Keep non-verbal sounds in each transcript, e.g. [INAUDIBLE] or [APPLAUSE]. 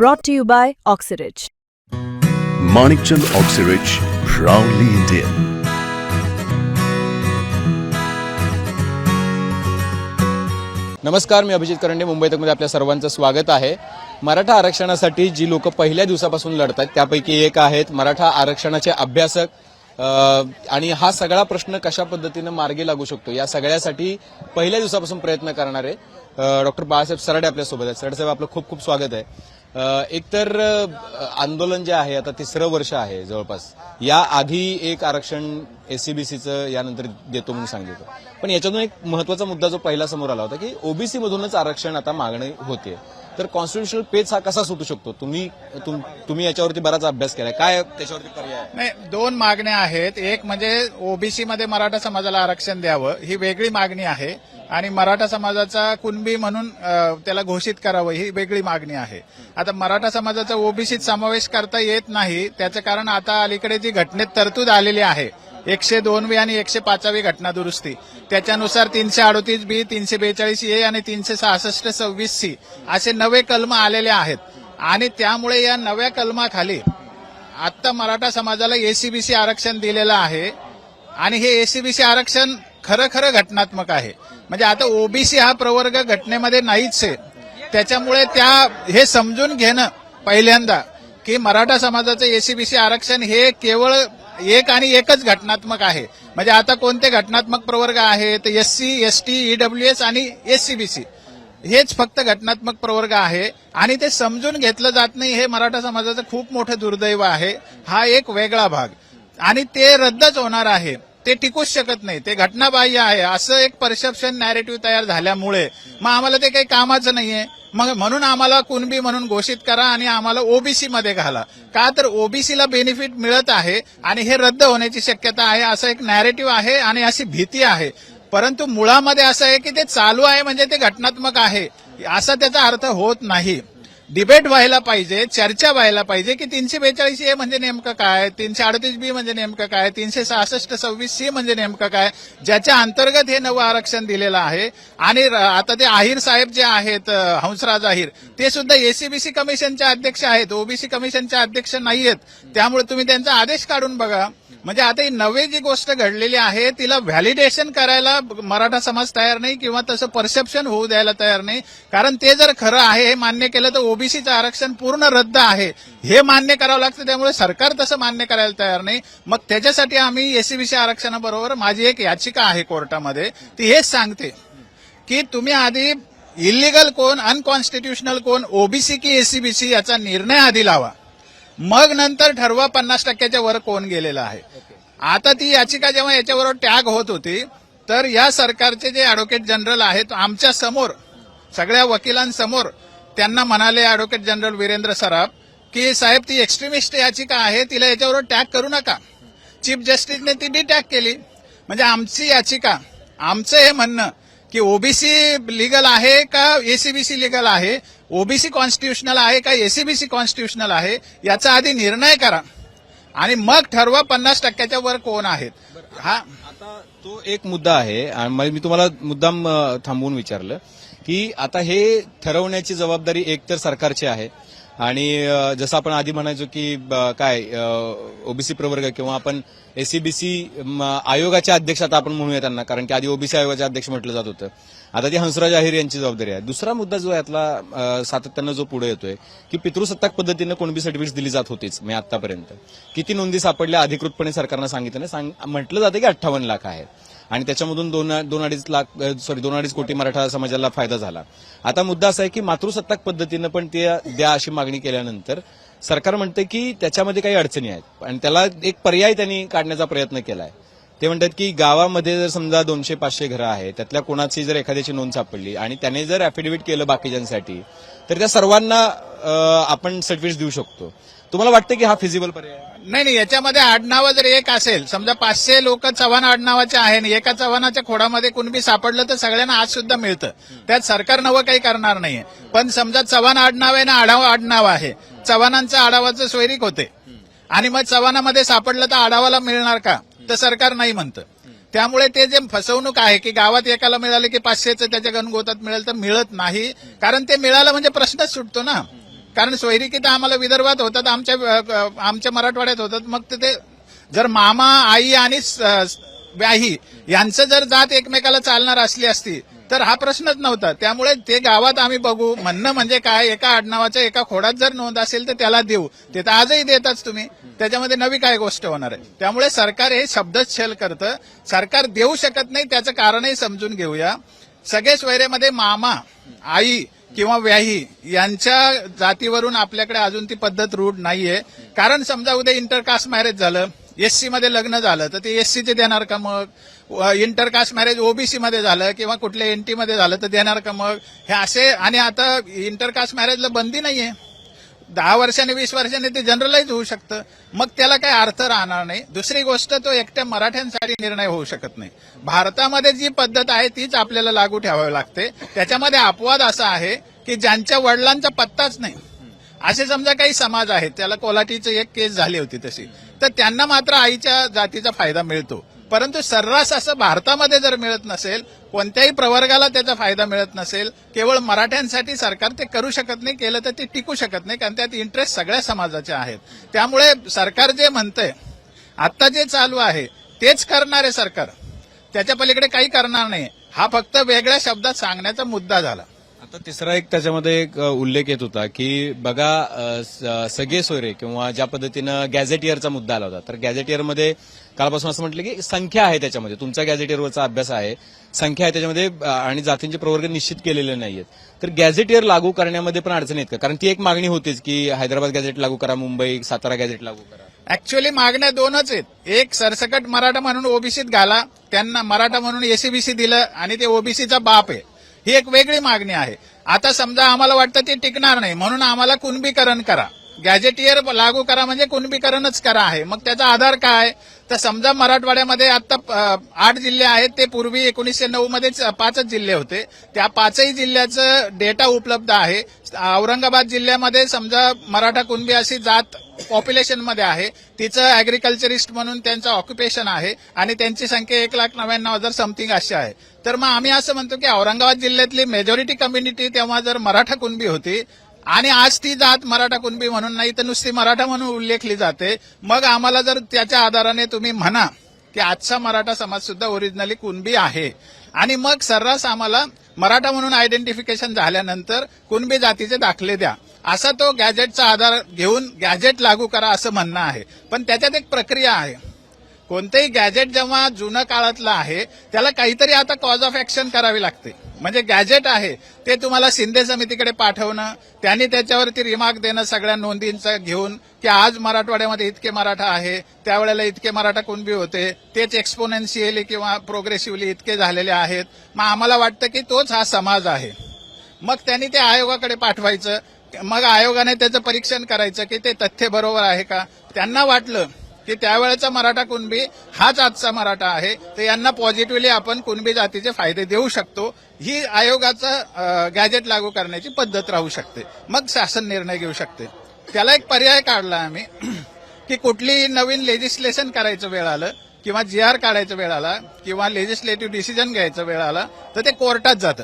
Brought to you by Oxyridge. Manikchand Oxyrich, proudly Indian. नमस्कार मी अभिजित करंडे. मुंबई तकमध्ये आपल्या सर्वांचं स्वागत आहे. मराठा आरक्षणासाठी जी लोक पहिल्या दिवसापासून लढतात त्यापैकी एक आहेत मराठा आरक्षणाचे अभ्यासक. आणि हा सगळा प्रश्न कशा पद्धतीनं मार्गी लागू शकतो या सगळ्यासाठी पहिल्या दिवसापासून प्रयत्न करणारे डॉक्टर बाळासाहेब सराडे आपल्यासोबत आहेत. सराडे साहेब आपलं खूप खूप स्वागत आहे. एकतर आंदोलन जे आहे आता तिसरं वर्ष आहे जवळपास. या आधी एक आरक्षण एससीबीसीचं यानंतर देतो म्हणून सांगितलं पण याच्यातून एक महत्त्वाचा मुद्दा जो पहिला समोर आला होता की ओबीसी मधूनच आरक्षण आता मागणी होते. तर कॉन्स्टिट्युशनल पेच हा कसा सुटू शकतो? तुम्ही तुम- तुम्ही याच्यावरती बराच अभ्यास केलाय. काय त्याच्यावरती पर्याय नाही दोन मागण्या आहेत. एक म्हणजे ओबीसी मध्ये मराठा समाजाला आरक्षण द्यावं ही वेगळी मागणी आहे. आणि मराठा समाजाचा कुणबी म्हणून त्याला घोषित करावं ही वेगळी मागणी आहे. आता मराठा समाजाचा ओबीसीत समावेश करता येत नाही त्याचं कारण आता अलीकडे जी घटनेत तरतूद आलेली आहे एकशे दोनवी आणि एकशे पाचावी घटना दुरुस्ती त्याच्यानुसार तीनशे अडोतीस बी तीनशे बेचाळीस ए आणि तीनशे सहासष्ट सव्वीस सी असे नवे कलम आलेले आहेत. आणि त्यामुळे या नव्या कलमाखाली आता मराठा समाजाला एसीबीसी आरक्षण दिलेलं आहे. आणि हे एसीबीसी आरक्षण खरं खरं घटनात्मक आहे. म्हणजे आता ओबीसी हा प्रवर्ग घटनेमध्ये नाहीच आहे. त्याच्यामुळे त्या हे समजून घेणं पहिल्यांदा की मराठा समाजाचं एसीबीसी आरक्षण हे केवळ एक आणि एकच घटनात्मक आहे. म्हणजे आता कोणते घटनात्मक प्रवर्ग आहेत? S C S T EW S आणि एससीबीसी हेच फक्त घटनात्मक प्रवर्ग आहे आणि ते समजून घेतलं जात नाही. हे मराठा समाजाचं खूप मोठं दुर्दैव आहे. हा एक वेगळा भाग. आणि ते रद्दच होणार आहे. ते टिकूच शकत नाही. ते घटनाबाह्य आहे. असं एक परसेप्शन नॅरेटिव्ह तयार झाल्यामुळे मग आम्हाला ते काही कामाचं नाहीये. मग म्हणून आम्हाला कुणबी म्हणून घोषित करा आणि आम्हाला ओबीसी मध्ये घाला. का तर ओबीसीला बेनिफिट मिळत आहे आणि हे रद्द होण्याची शक्यता आहे असं एक नॅरेटिव्ह आहे आणि अशी भीती आहे. परंतु मुळामध्ये असं आहे की ते चालू आहे म्हणजे ते घटनात्मक आहे. असा त्याचा अर्थ होत नाही. डिबेट व्हायला पाहिजे चर्चा व्हायला पाहिजे की तीनशे बेचाळीस ए म्हणजे नेमकं काय तीनशे अडतीस बी म्हणजे नेमकं काय तीनशे सहासष्ट सव्वीस सी म्हणजे नेमकं काय ज्याच्या अंतर्गत हे नवं आरक्षण दिलेलं आहे. आणि आता ते आहिर साहेब जे आहेत हंसराज आहिर ते सुद्धा एसीबीसी कमिशनचे अध्यक्ष आहेत ओबीसी कमिशनचे अध्यक्ष नाही आहेत त्यामुळे तुम्ही त्यांचा आदेश काढून बघा. म्हणजे आता ही नवी जी गोष्ट घडलेली आहे तिला व्हॅलिडेशन करायला मराठा समाज तयार नाही किंवा तसं परसेप्शन होऊ द्यायला तयार नाही. कारण ते जर खरं आहे हे मान्य केलं तर ओबीसीचं आरक्षण पूर्ण रद्द आहे. हे मान्य करावं लागतं त्यामुळे सरकार तसं मान्य करायला तयार नाही. मग त्याच्यासाठी आम्ही एसीबीसी आरक्षणाबरोबर माझी एक याचिका आहे कोर्टामध्ये. ती हेच सांगते की तुम्ही आधी इलिगल कोण अनकॉन्स्टिट्युशनल कोण ओबीसी की एसीबीसी याचा निर्णय आधी लावा. मग नंतर ठरवा पन्नास टक्क्याच्या वर कोण गेलेला आहे. आता ती याचिका जेव्हा याच्याबरोबर टॅग होत होती तर या सरकारचे जे अॅडव्होकेट जनरल आहेत आमच्यासमोर सगळ्या वकिलांसमोर त्यांना म्हणाले अॅडव्होकेट जनरल वीरेंद्र सराफ की साहेब ती एक्स्ट्रीमिस्ट याचिका आहे तिला याच्यावर टॅग करू नका. चीफ जस्टिसने ती डी टॅग केली. म्हणजे आमची याचिका आमचं हे म्हणणं की ओबीसी लिगल आहे का एसीबीसी लिगल आहे? ओबीसी कॉन्स्टिट्युशनल आहे का एसीबीसी कॉन्स्टिट्युशनल आहे? याचा आधी निर्णय करा. आणि मग ठरवा पन्नास टक्क्याच्या वर कोण आहेत. हा. आता तो एक मुद्दा आहे आणि मग मी तुम्हाला मुद्दाम थांबवून विचारलं की आता हे ठरवण्याची जबाबदारी एक तर सरकारची आहे आणि जसं आपण आधी म्हणायचो की ब, काय ओबीसी प्रवर्ग किंवा आपण एसीबीसी आयोगाच्या अध्यक्ष आता आपण म्हणूया त्यांना कारण की आधी ओबीसी आयोगाचे अध्यक्ष म्हटलं जात होतं. आता ती हंसराज आहिर यांची जबाबदारी आहे. दुसरा मुद्दा जो यातला सातत्यानं जो पुढे येतोय की पितृसत्ताक पद्धतीनं कोणबी सर्टिफिकेट दिली जात होतीच म्हणजे मी आतापर्यंत किती नोंदी सापडल्या अधिकृतपणे सरकारनं सांगितलं सांग म्हटलं जातं की अठ्ठावन्न लाख आहे आणि त्याच्यामधून दोन दोन अडीच लाख सॉरी दोन अडीच कोटी मराठा समाजाला फायदा झाला. आता मुद्दा असा आहे की मातृसत्ताक पद्धतीनं पण ते द्या अशी मागणी केल्यानंतर सरकार म्हणते की त्याच्यामध्ये काही अडचणी आहेत. आणि त्याला एक पर्याय त्यांनी काढण्याचा प्रयत्न केलाय. ते म्हणतात की गावामध्ये जर समजा दोनशे पाचशे घरं आहेत त्यातल्या कोणाची जर एखाद्याची नोंद सापडली आणि त्याने जर अफिडेव्हिट केलं बाकीच्यांसाठी तर त्या सर्वांना आपण सर्टिफिकेट देऊ शकतो. तुम्हाला वाटतं की हा फिजिबल पर्याय आहे? नाही नाही याच्यामध्ये आडनावं जर एक असेल समजा पाचशे लोक चव्हाण आडनावाचे आहे आणि एका चव्हाणाच्या खोडामध्ये कुणबी सापडलं तर सगळ्यांना आज सुद्धा मिळतं. त्यात सरकार नवं काही करणार नाहीये. पण समजा चव्हाण आडनाव आहे ना आढावा आडनाव आहे. चव्हाणांचं आढावाचं स्वैरिक होते. आणि मग चव्हाणामध्ये सापडलं तर आढावाला मिळणार का? तर सरकार नाही म्हणतं. त्यामुळे ते जे फसवणूक आहे की गावात एकाला मिळाले की पाचशेचं त्याच्या गणगोतात मिळेल तर मिळत नाही. कारण ते मिळालं म्हणजे प्रश्नच सुटतो ना. कारण सोयरिकी तर आम्हाला विदर्भात होतात आमच्या आमच्या मराठवाड्यात होतात. मग ते- जर मामा आई आणि स- व्याही यांचं जर जात एकमेकाला चालणार असली असती तर हा प्रश्नच नव्हता. त्यामुळे ते गावात आम्ही बघू. म्हणणं म्हणजे काय? एका आडनावाच्या एका खोडात जर नोंद असेल तर त्याला देऊ. ते तर आजही देताच तुम्ही. त्याच्यामध्ये नवी काय गोष्ट होणार आहे? त्यामुळे सरकार हे शब्दच छल करतं. सरकार देऊ शकत नाही त्याचं कारणही समजून घेऊया. सगळे सोयरेमध्ये मामा आई किंवा व्याही यांच्या जातीवरून आपल्याकडे अजून ती पद्धत रूढ नाहीये. कारण समजा उद्या इंटरकास्ट मॅरेज झालं एससी मध्ये लग्न झालं तर ते एससीचे देणार का मग? इंटरकास्ट मॅरेज ओबीसी मध्ये झालं किंवा कुठल्या एनटी मध्ये झालं तर देणार का मग? हे असे आणि आता इंटरकास्ट मॅरेजला बंदी नाहीये. दहा वर्षांनी वीस वर्षांनी ते जनरलाइज होऊ शकतं. मग त्याला काही अर्थ राहणार नाही. दुसरी गोष्ट तो एकट्या मराठ्यांसाठी निर्णय होऊ शकत नाही. भारतामध्ये जी पद्धत आहे तीच आपल्याला लागू ठेवावी लागते. त्याच्यामध्ये अपवाद असा आहे की ज्यांच्या वडिलांचा पत्ताच नाही. असे समजा काही समाज आहेत त्याला कोलाटीची एक केस झाली होती तशी. तर त्यांना मात्र आईच्या जातीचा फायदा मिळतो. परंतु सर्रास असं भारतामध्ये जर मिळत नसेल कोणत्याही प्रवर्गाला त्याचा फायदा मिळत नसेल केवळ मराठ्यांसाठी सरकार ते करू शकत नाही केलं तर ते टिकू शकत नाही कारण त्यात इंटरेस्ट सगळ्या समाजाचे आहेत. त्यामुळे सरकार जे म्हणतंय आता जे चालू आहे तेच करणार आहे सरकार त्याच्या पलीकडे काही करणार नाही. हा फक्त वेगळ्या शब्दात सांगण्याचा मुद्दा झाला. आता तिसरा एक त्याच्यामध्ये एक उल्लेख येत होता की बघा स- सगळे सोयरे किंवा ज्या पद्धतीनं गॅझेटियरचा मुद्दा आला होता तर गॅझेटियरमध्ये कालपासून असं म्हटलं की संख्या आहे त्याच्यामध्ये तुमचा गॅझेटियरवरचा अभ्यास आहे संख्या आहे त्याच्यामध्ये आणि जातींचे प्रवर्ग निश्चित केलेले नाहीयेत. तर गॅझेटियर लागू करण्यामध्ये पण अडचण आहेत का? कारण ती एक मागणी होतीच की हैदराबाद गॅझेट लागू करा मुंबई सातारा गॅझेट लागू करा. ऍक्च्युअली मागण्या दोनच आहेत. एक सरसकट मराठा म्हणून ओबीसीत घाला त्यांना मराठा म्हणून एसीबीसी दिलं आणि ते ओबीसीचा बाप आहे. ही एक वेगळी मागणी आहे. आता समजा आम्हाला वाटतं ते टिकणार नाही म्हणून आम्हाला कुणबीकरण करा. गॅजेटियर लागू करा म्हणजे कुणबीकरणच करा आहे. मग त्याचा आधार काय? तर समजा मराठवाड्यामध्ये आता आठ जिल्हे आहेत ते पूर्वी एकोणीसशे नऊ मध्ये पाचच जिल्हे होते. त्या पाचही जिल्ह्याचं डेटा उपलब्ध आहे. औरंगाबाद जिल्ह्यामध्ये समजा मराठा कुणबी अशी जात पॉप्युलेशनमध्ये आहे. तिचं अॅग्रिकल्चरिस्ट म्हणून त्यांचं ऑक्युपेशन आहे आणि त्यांची संख्या एक लाख नव्याण्णव हजार समथिंग अशी आहे. तर मग आम्ही असं म्हणतो की औरंगाबाद जिल्ह्यातली मेजॉरिटी कम्युनिटी तेव्हा जर मराठा कुणबी होती आणि आज ती जात मराठा कुणबी म्हणून नाही तर नुसती मराठा म्हणून उल्लेखली जाते. मग आम्हाला जर त्याच्या आधाराने तुम्ही म्हणा की आजचा मराठा समाज सुद्धा ओरिजिनली कुणबी आहे. आणि मग सर्रास आम्हाला मराठा म्हणून आयडेंटिफिकेशन झाल्यानंतर कुणबी जातीचे दाखले द्या. असा तो गॅजेटचा आधार घेऊन गॅजेट लागू करा असं म्हणणं आहे. पण त्याच्यात एक प्रक्रिया आहे. कोणतंही गॅजेट जेव्हा जुनं काळातलं आहे त्याला काहीतरी आता कॉज ऑफ ऍक्शन करावी लागते. म्हणजे गॅजेट आहे. ते तुम्हाला शिंदे समितीकडे पाठवणं त्यांनी त्याच्यावरती रिमार्क देणं सगळ्या नोंदींचं घेऊन की आज मराठवाड्यामध्ये इतके मराठा आहे त्यावेळेला इतके मराठा कुणबी होते तेच एक्सपोनेन्शियली किंवा प्रोग्रेसिव्हली इतके झालेले आहेत. मग आम्हाला वाटतं की तोच हा समाज आहे. मग त्यांनी ते आयोगाकडे पाठवायचं. मग आयोगाने त्याचं परीक्षण करायचं की ते तथ्य बरोबर आहे का? त्यांना वाटलं की त्यावेळेचा मराठा कुणबी हाच आजचा मराठा आहे तर यांना पॉझिटिव्हली आपण कुणबी जातीचे फायदे देऊ शकतो. ही आयोगाचा गॅजेट लागू करण्याची पद्धत राहू शकते. मग शासन निर्णय घेऊ शकते. त्याला एक पर्याय काढला आम्ही [CLEARS THROAT] की कुठली नवीन लेजिस्लेशन करायचं वेळ आलं किंवा जी आर काढायचं वेळ आला किंवा लेजिस्लेटिव्ह डिसिजन घ्यायचं वेळ आला तर ते कोर्टात जातं.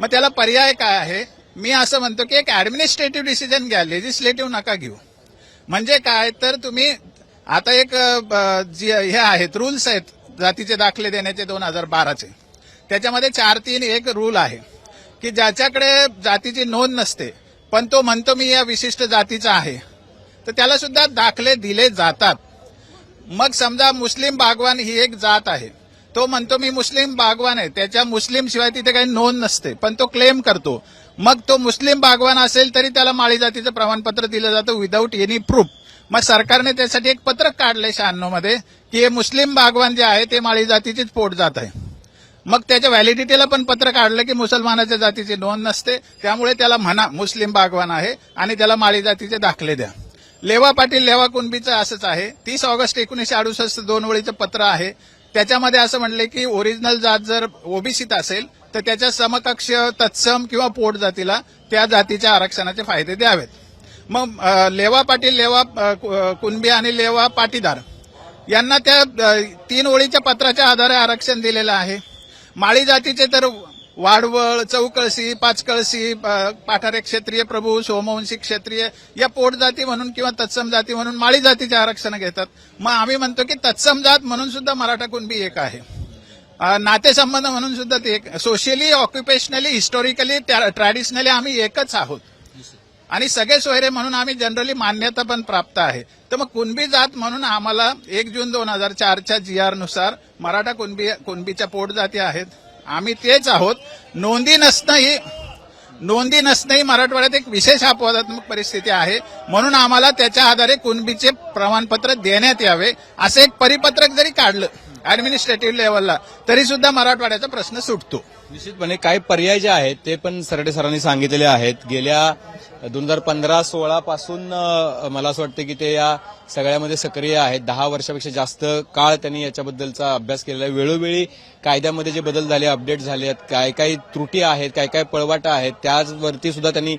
मग त्याला पर्याय काय आहे? मी असं म्हणतो की एक ऍडमिनिस्ट्रेटिव्ह डिसिजन घ्या लेजिस्लेटिव्ह नका घेऊ. म्हणजे काय? तर तुम्ही आता एक जी हे आहेत रूल्स आहेत जातीचे दाखले देण्याचे दोन हजार बाराचे. त्याच्यामध्ये चार तीन एक रूल आहे की ज्याच्याकडे जातीची नोंद नसते पण तो म्हणतो मी या विशिष्ट जातीचा आहे तर त्याला सुद्धा दाखले दिले जातात. मग समजा मुस्लिम बागवान ही एक जात आहे तो म्हणतो मी मुस्लिम बागवान आहे त्याच्या मुस्लिम शिवाय तिथे काही नोंद नसते पण तो क्लेम करतो. मग तो मुस्लिम बागवान असेल तरी त्याला माळी जातीचं प्रमाणपत्र दिलं जातं विदाऊट एनी प्रूफ मग सरकारने त्यासाठी एक पत्रक काढलंय शहाण्णवमध्ये की हे मुस्लिम बागवान जे आहे ते माळी जातीचीच पोट जात आहे. मग त्याच्या व्हॅलिडिटीला पण पत्र काढलं की मुसलमानाच्या जातीची नोंद नसते. त्यामुळे त्याला म्हणा मुस्लिम बागवान आहे आणि त्याला माळी जातीचे दाखले द्या. लेवा पाटील लेवा कुणबीचं असंच आहे. तीस ऑगस्ट एकोणीशे अडुसष्ट दोन वेळीचं पत्र आहे. त्याच्यामध्ये असं म्हणले की ओरिजिनल जात जर ओबीसीत असेल तर त्याच्या समकक्ष तत्सम किंवा पोट जातीला त्या जातीच्या आरक्षणाचे फायदे द्यावेत. मग लेवा पाटील लेवा कु- कुणबी आणि लेवा पाटीदार यांना त्या तीन ओळीच्या पत्राच्या आधारे आरक्षण दिलेलं आहे. माळी जातीचे तर वाडवळ चौकळशी पाचकळशी प- पाठारे क्षेत्रीय प्रभू सोमवंशी क्षेत्रीय या पोट जाती म्हणून किंवा तत्सम जाती म्हणून माळी जातीचे आरक्षण घेतात. मग आम्ही म्हणतो की तत्सम जात म्हणून सुद्धा मराठा कुणबी एक आहे. नातेसंबंध म्हणून सुद्धा ते एक सोशली ऑक्युपेशनली हिस्टॉरिकली ट्रॅडिशनली आम्ही एकच आहोत. आणि सगळे सोयरे म्हणून आम्ही जनरली मान्यता पण प्राप्त आहे. तर मग कुणबी जात म्हणून आम्हाला एक जून दोन हजार चारच्या जी आरनुसार मराठा कुणबी कुणबीच्या पोटजाती आहेत. आम्ही तेच आहोत. नोंदी नसणंही नोंदी नसणंही मराठवाड्यात एक विशेष अपवादात्मक परिस्थिती आहे. म्हणून आम्हाला त्याच्या आधारे कुणबीचे प्रमाणपत्र देण्यात यावे असं एक परिपत्रक जरी काढलं ऍडमिनिस्ट्रेटिव्ह लेवलला तरी सुद्धा मराठवाड्याचा प्रश्न सुटतो. निश्चितपणे काही पर्याय जे आहेत ते पण सरडे सरांनी सांगितलेले आहेत. गेल्या दोन हजार पंधरा सोळा पासून मला असं वाटतं की ते या सगळ्यामध्ये सक्रिय आहेत. दहा वर्षापेक्षा जास्त काळ त्यांनी याच्याबद्दलचा अभ्यास केलेला आहे. वेळोवेळी कायद्यामध्ये जे बदल झाले अपडेट झाले आहेत काय काय त्रुटी आहेत काय काय पळवाटा आहेत त्याचवरती सुद्धा त्यांनी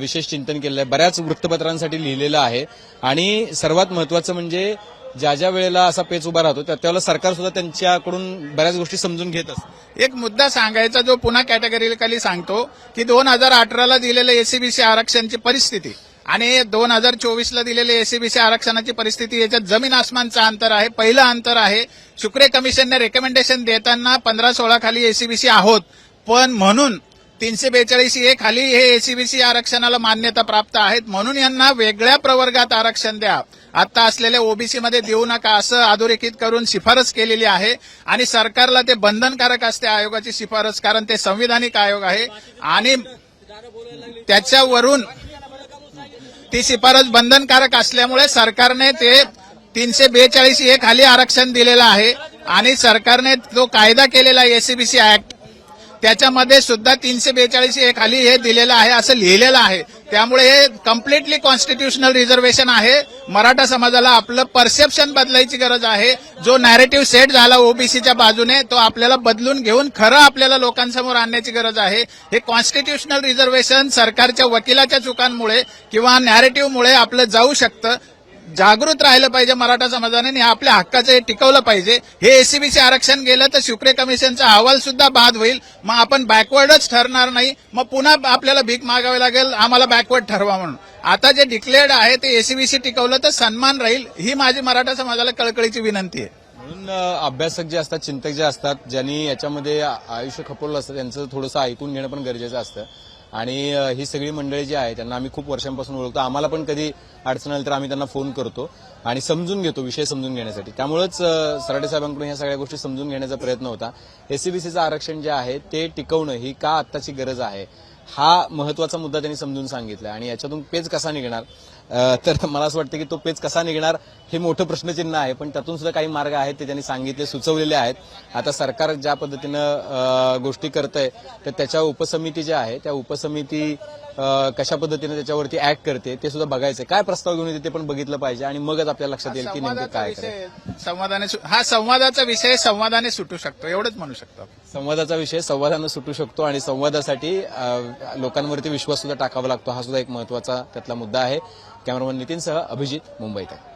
विशेष चिंतन केलेलं आहे. बऱ्याच वृत्तपत्रांसाठी लिहिलेलं आहे. आणि सर्वात महत्वाचं म्हणजे ज्या ज्या वेळेला असा पेच उभा राहतो त्या त्यावेळेला सरकार सुद्धा त्यांच्याकडून बऱ्याच गोष्टी समजून घेत असतं. एक मुद्दा सांगायचा जो पुन्हा कॅटेगरीखाली सांगतो की दोन हजार अठराला दिलेलं एसीबीसी आरक्षणची परिस्थिती आणि दोन हजार चोवीसला दिलेले एसीबीसी आरक्षणाची परिस्थिती याच्यात जमीन आसमानचं अंतर आहे पहिलं अंतर आहे. शुक्रे कमिशनने रेकमेंडेशन देताना पंधरा सोळा खाली एसीबीसी आहोत. पण म्हणून तीनशे बेचाळीस ए खाली हे एसीबीसी आरक्षणाला मान्यता प्राप्त आहेत. म्हणून यांना वेगळ्या प्रवर्गात आरक्षण द्या. आता असलेल्या ओबीसी मध्ये देऊ नका असं अधोरेखित करून शिफारस केलेली आहे आणि सरकारला ते बंधनकारक असते आयोगाची शिफारस कारण ते संविधानिक आयोग आहे. आणि त्याच्यावरून ती शिफारस बंधनकारक असल्यामुळे सरकारने ते तीनशे बेचाळीस ए खाली आरक्षण दिलेलं आहे आणि सरकारने जो कायदा केलेला आहे एसीबीसी ऍक्ट त्याच्यामध्ये सुद्धा तीनशे बेचाळीस ए खाली हे दिलेलं आहे असं लिहिलेलं आहे. त्यामुळे हे कम्प्लिटली कॉन्स्टिट्युशनल रिझर्वेशन आहे. मराठा समाजाला आपलं परसेप्शन बदलायची गरज आहे. जो नॅरेटिव्ह सेट झाला ओबीसीच्या बाजूने तो आपल्याला बदलून घेऊन खरं आपल्याला लोकांसमोर आणण्याची गरज आहे. हे कॉन्स्टिट्युशनल रिझर्वेशन सरकारच्या वकिलाच्या चुकांमुळे किंवा नॅरेटिव्हमुळे आपलं जाऊ शकतं. जागृत राहिलं पाहिजे मराठा समाजाने आणि आपल्या हक्काचं हे टिकवलं पाहिजे. हे एसीबीसी आरक्षण गेलं तर शुक्रे कमिशनचा अहवाल सुद्धा बाद होईल. मग आपण बॅकवर्डच ठरणार नाही. मग पुन्हा आपल्याला भीक मागावी लागेल. आम्हाला बॅकवर्ड ठरवा म्हणून. आता जे डिक्लेअर्ड आहे ते एसीबीसी टिकवलं तर सन्मान राहील ही माझी मराठा समाजाला कळकळीची विनंती आहे. म्हणून अभ्यासक जे असतात चिंतक जे असतात ज्यांनी याच्यामध्ये आयुष्य खपवलं असतं त्यांचं थोडंसं ऐकून घेणं पण गरजेचं असतं. आणि ही सगळी मंडळी जी आहे त्यांना आम्ही खूप वर्षांपासून ओळखतो. आम्हाला पण कधी अडचण आली तर आम्ही त्यांना फोन करतो आणि समजून घेतो विषय समजून घेण्यासाठी. त्यामुळेच सराटे साहेबांकडून ह्या सगळ्या गोष्टी समजून घेण्याचा प्रयत्न होता. एसीबीसीचं आरक्षण जे आहे ते टिकवणं ही का आत्ताची गरज आहे हा महत्त्वाचा मुद्दा त्यांनी समजून सांगितला आणि याच्यातून पेच कसा निघणार? तर मला असं वाटतं की तो पेच कसा निघणार हे मोठं प्रश्नचिन्ह आहे पण त्यातून सुद्धा काही मार्ग आहेत ते त्यांनी सांगितले सुचवलेले आहेत. आता सरकार ज्या पद्धतीनं गोष्टी करतंय तर त्याच्या उपसमिती ज्या आहे त्या उपसमिती कशा पद्धतीने त्याच्यावरती ऍक्ट करते ते सुद्धा बघायचं काय प्रस्ताव घेऊन येते ते पण बघितलं पाहिजे आणि मगच आपल्या लक्षात येईल की नेमकं काय संवादाने हा संवादाचा विषय संवादाने सुटू शकतो एवढंच म्हणू शकतो. संवादाचा विषय संवादानं सुटू शकतो आणि संवादासाठी लोकांवरती विश्वास सुद्धा टाकावा लागतो हा सुद्धा एक महत्त्वाचा त्यातला मुद्दा आहे. कॅमेरामन नितीनसह अभिजित मुंबईत आहे